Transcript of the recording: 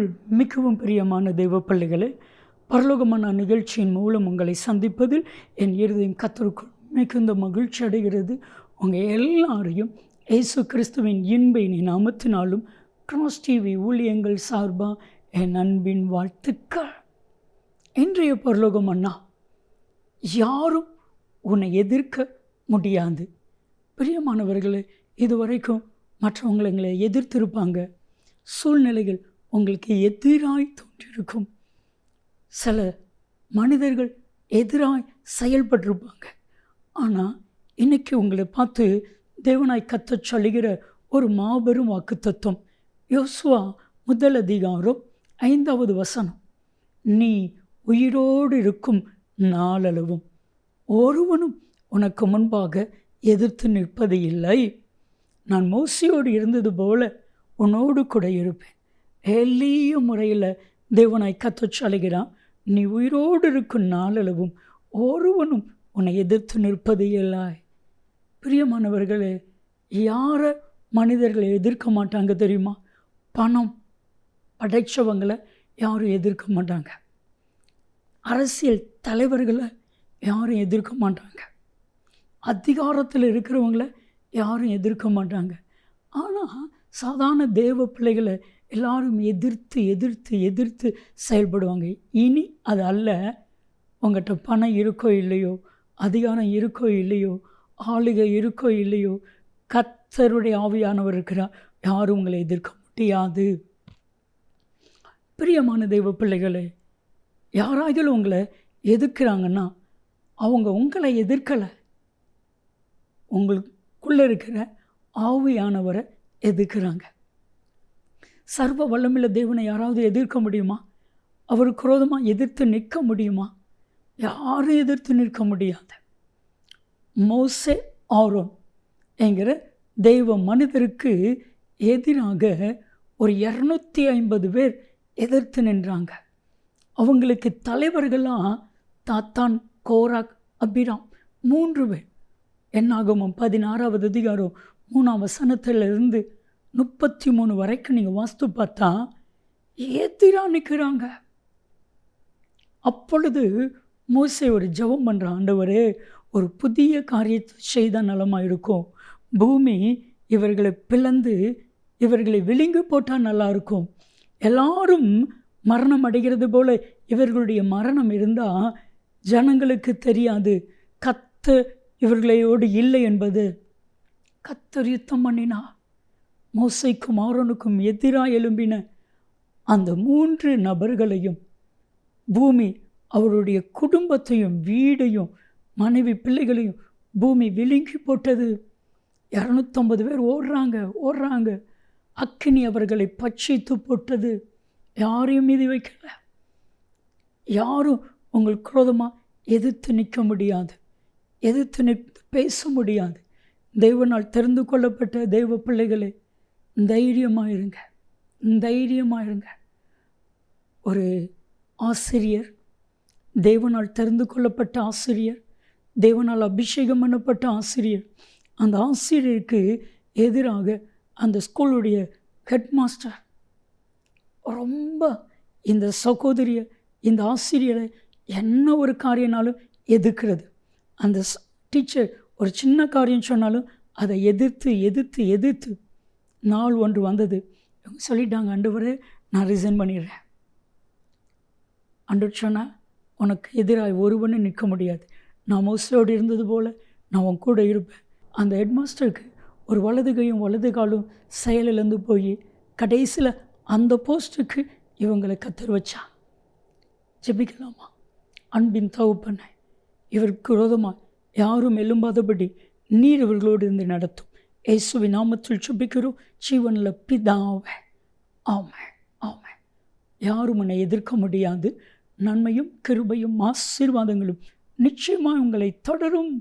கத்தருக்குள் மிகவும் பிரியமான தெய்வ பிள்ளைகளே பரலோகமான நிகழ்ச்சியின் மூலம் உங்களை சந்திப்பதில் என் இருதயம் கத்தருக்குள் மிகுந்த மகிழ்ச்சி அடைகிறது. உங்கள் எல்லாரையும் இயேசு கிறிஸ்துவின் இன்பையின் நீ நாமத்தினாலும் கிராஸ் டிவி ஊழியங்கள் சார்பாக என் அன்பின் வாழ்த்துக்கள். இன்றைய பரலோகம் அண்ணா யாரும் உன்னை எதிர்க்க முடியாது. பிரியமானவர்களே இதுவரைக்கும் மற்றவங்களை எங்களை எதிர்த்திருப்பாங்க. சூழ்நிலைகள் உங்களுக்கு எதிராய் தோன்றியிருக்கும் சில மனிதர்கள் எதிராய் செயல்பட்டிருப்பாங்க. ஆனால் இன்னைக்கு உங்களை பார்த்து தேவனாய் கத்தச் சொல்லுகிற ஒரு மாபெரும் வாக்கு தத்துவம் யோசுவா முதல் அதிகாரம் ஐந்தாவது வசனம். நீ உயிரோடு இருக்கும் நாளளவும் ஒருவனும் உனக்கு முன்பாக எதிர்த்து நிற்பது இல்லை நான் மோசியோடு இருந்தது போல உன்னோடு கூட இருப்பேன். எளிய முறையில் தேவனாய் கத்தச் அழைகிறான் நீ உயிரோடு இருக்கும் நாளளவும் ஒருவனும் உன்னை எதிர்த்து நிற்பது இல்லை. பிரியமானவர்களே யாரை மனிதர்களை எதிர்க்க மாட்டாங்க தெரியுமா? பணம் படைச்சவங்களை யாரும் எதிர்க்க மாட்டாங்க. அரசியல் தலைவர்களை யாரும் எதிர்க்க மாட்டாங்க. அதிகாரத்தில் இருக்கிறவங்கள யாரும் எதிர்க்க மாட்டாங்க. ஆனால் சாதாரண தேவ பிள்ளைகளை எல்லாரும் எதிர்த்து எதிர்த்து எதிர்த்து செயல்படுவாங்க. இனி அது அல்ல. உங்கள்கிட்ட பணம் இருக்கோ இல்லையோ அதிகாரம் இருக்கோ இல்லையோ ஆளுகை இருக்கோ இல்லையோ கத்தருடைய ஆவியானவர் இருக்கிறார். யாரும் உங்களை எதிர்க்க முடியாது. பிரியமான தெய்வ பிள்ளைகளே யாராவது உங்களை எதிர்க்கிறாங்கன்னா அவங்க உங்களை எதிர்க்கலை. உங்களுக்குள்ளே இருக்கிற ஆவியானவரை எதிர்க்கிறாங்க. சர்வ வல்லமில்ல தேவனை யாராவது எதிர்க்க முடியுமா? அவர் குரோதமாக எதிர்த்து நிற்க முடியுமா? யாரும் எதிர்த்து நிற்க முடியாது. மோசே ஆரோன் என்கிற தெய்வ மனிதருக்கு எதிராக ஒரு இரநூத்தி ஐம்பது பேர் எதிர்த்து நின்றாங்க. அவங்களுக்கு தலைவர்களாக தாத்தான் கோராக் அபிராம் மூன்று பேர். என்னாகமும் பதினாறாவது அதிகாரம் மூணாம் வசனத்திலிருந்து முப்பத்தி மூணு வரைக்கும் நீங்கள் வாஸ்து பார்த்தா ஏத்திரா நிற்கிறாங்க அப்பொழுது மோசே ஒரு ஜெபம் பண்ணுற ஆண்டவர் ஒரு புதிய காரியத்தை செய்தால் நலமாக இருக்கும் பூமி இவர்களை பிளந்து இவர்களை விழுங்கி போட்டால் நல்லாயிருக்கும். எல்லாரும் மரணம் அடைகிறது போல இவர்களுடைய மரணம் இருந்தால் ஜனங்களுக்கு தெரியாது. கத்த இவர்களையோடு இல்லை என்பது கத்தர் யுத்தம் பண்ணினா மோசைக்கும் ஆரோனுக்கும் எதிராக எழும்பின அந்த மூன்று நபர்களையும் பூமி அவருடைய குடும்பத்தையும் வீடையும் மனைவி பிள்ளைகளையும் பூமி விழுங்கி போட்டது. இரநூத்தம்பது பேர் ஓடுறாங்க ஓடுறாங்க. அக்கினி அவர்களை பட்சித்து போட்டது. யாரையும் மீதி வைக்கல. யாரும் உங்கள் குரோதமாக எதிர்த்து நிற்க முடியாது. எதிர்த்து நிற்க பேச முடியாது. தெய்வனால் தெரிந்து கொள்ளப்பட்ட தெய்வ பிள்ளைகளே தைரியமாக இருங்க தைரியமாக இருங்க ஒரு ஆசிரியர் தேவனால் தெரிந்து கொள்ளப்பட்ட ஆசிரியர் தேவனால் அபிஷேகம் பண்ணப்பட்ட ஆசிரியர் அந்த ஆசிரியருக்கு எதிராக அந்த ஸ்கூலுடைய ஹெட் மாஸ்டர் ரொம்ப இந்த சகோதரியை இந்த ஆசிரியரை என்ன ஒரு காரியனாலும் எதிர்க்கிறது. அந்த டீச்சர் ஒரு சின்ன காரியம் சொன்னாலும் அதை எதிர்த்து எதிர்த்து எதிர்த்து நாள் ஒன்று வந்தது. இவங்க சொல்லிட்டாங்க அண்டவரே நான் ரிசைன் பண்ணிடுறேன். அன்று சொன்னால் உனக்கு எதிராக ஒருவனே நிற்க முடியாது. நான் மோஸ்டோடு இருந்தது போல் நான் உன் கூட இருப்பேன். அந்த ஹெட்மாஸ்டருக்கு ஒரு வலது கையும் வலது காலும் செயலிலேருந்து போய் கடைசியில் அந்த போஸ்ட்டுக்கு இவங்களை கத்தர் வச்சா ஜெபிக்கலாமா? அன்பின் தகுப்பண்ண இவருக்கு விரோதமாக யாரும் எழும்பாதபடி நீர் இவர்களோடு இருந்து நடத்தும். இயேசுவி நாமத்தில் சுபிக்கிறோம் ஜீவனில் பிதாவை ஆமை ஆமை யாரும் உன்னை எதிர்க்க முடியாது. நன்மையும் கிருபையும் ஆசீர்வாதங்களும் நிச்சயமாக உங்களை தொடரும்.